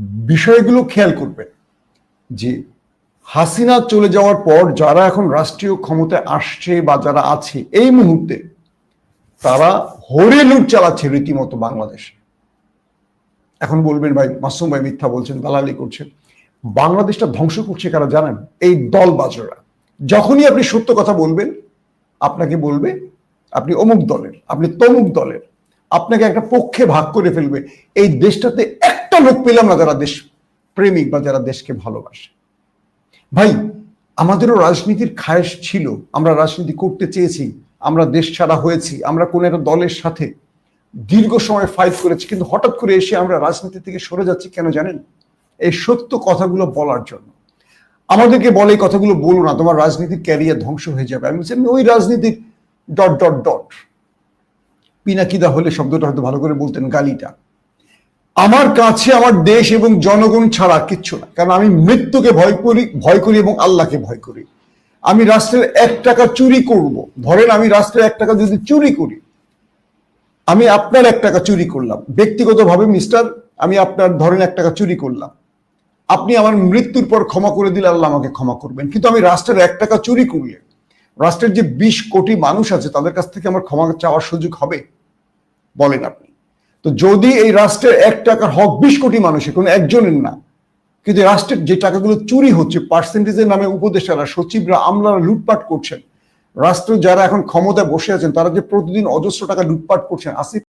বিষয়গুলো খেয়াল করবেন যে হাসিনা চলে যাওয়ার পর যারা এখন রাষ্ট্রীয় ক্ষমতায় আসছে বা যারা আছে, এই মুহূর্তে তারা হরে লুট চালাচ্ছে রীতিমতো বাংলাদেশে। এখন বলবেন ভাই, মাসুম ভাই মিথ্যা বলছেন, দালালি করছেন। বাংলাদেশটা ধ্বংস করছে কারা জানেন? এই দল বাজরা। যখনই আপনি সত্য কথা বলবেন, আপনাকে বলবে, আপনি অমুক দলের, আপনি তমুক দলের। আপনাকে একটা পক্ষে ভাগ করে ফেলবে। এই দেশটাতে লোক পেলাম না যারা দেশ প্রেমিক বা যারা দেশকে ভালোবাসে। ভাই আমাদেরও রাজনীতির খায়েশ ছিল। আমরা রাজনীতি করতে চেয়েছি আমরা দেশ ছাড়া হয়েছি আমরা কোন একটা দলের সাথে দীর্ঘ সময় ফাইট করেছি কিন্তু হঠাৎ করে এসে আমরা রাজনীতি থেকে সরে যাচ্ছি কেন জানেন? এই সত্য কথাগুলো বলার জন্য। আমাদেরকে বলে এই কথাগুলো বলো না তোমার রাজনীতির ক্যারিয়ার ধ্বংস হয়ে যাবে। আমি বলছি, ওই রাজনীতির ডট ডট ডট পিনাকিদা হলে শব্দটা হয়তো ভালো করে বলতেন গালিটা। আমার কাছে, আমার দেশ এবং জনগণ ছাড়া কিচ্ছু না। কারণ আমি মৃত্যুকে ভয় করি ভয় করি এবং আল্লাহকে ভয় করি। আমি রাষ্ট্রের এক টাকা চুরি করব। ধরেন আমি রাষ্ট্রের এক টাকা যদি চুরি করি, আমি আপনার এক টাকা চুরি করলাম। ব্যক্তিগতভাবে, মিস্টার, আমি আপনার ধরেন এক টাকা চুরি করলাম। আপনি আমার মৃত্যুর পর ক্ষমা করে দিলে আল্লাহ আমাকে ক্ষমা করবেন। কিন্তু আমি রাষ্ট্রের এক টাকা চুরি করলে, রাষ্ট্রের যে বিশ কোটি মানুষ আছে, তাদের কাছ থেকে আমার ক্ষমা চাওয়ার সুযোগ হবে? বলেন আপনি। তো যদি এই রাষ্ট্রের এক টাকার হক বিশ কোটি মানুষের কোনো একজনের না, কিন্তু রাষ্ট্রের যে টাকাগুলো চুরি হচ্ছে, পার্সেন্টেজের নামে উপদেষ্টারা, সচিবরা, আমলারা লুটপাট করছেন, রাষ্ট্র যারা এখন ক্ষমতায় বসে আছেন, তারা যে প্রতিদিন অজস্র টাকা লুটপাট করছেন, আসিফ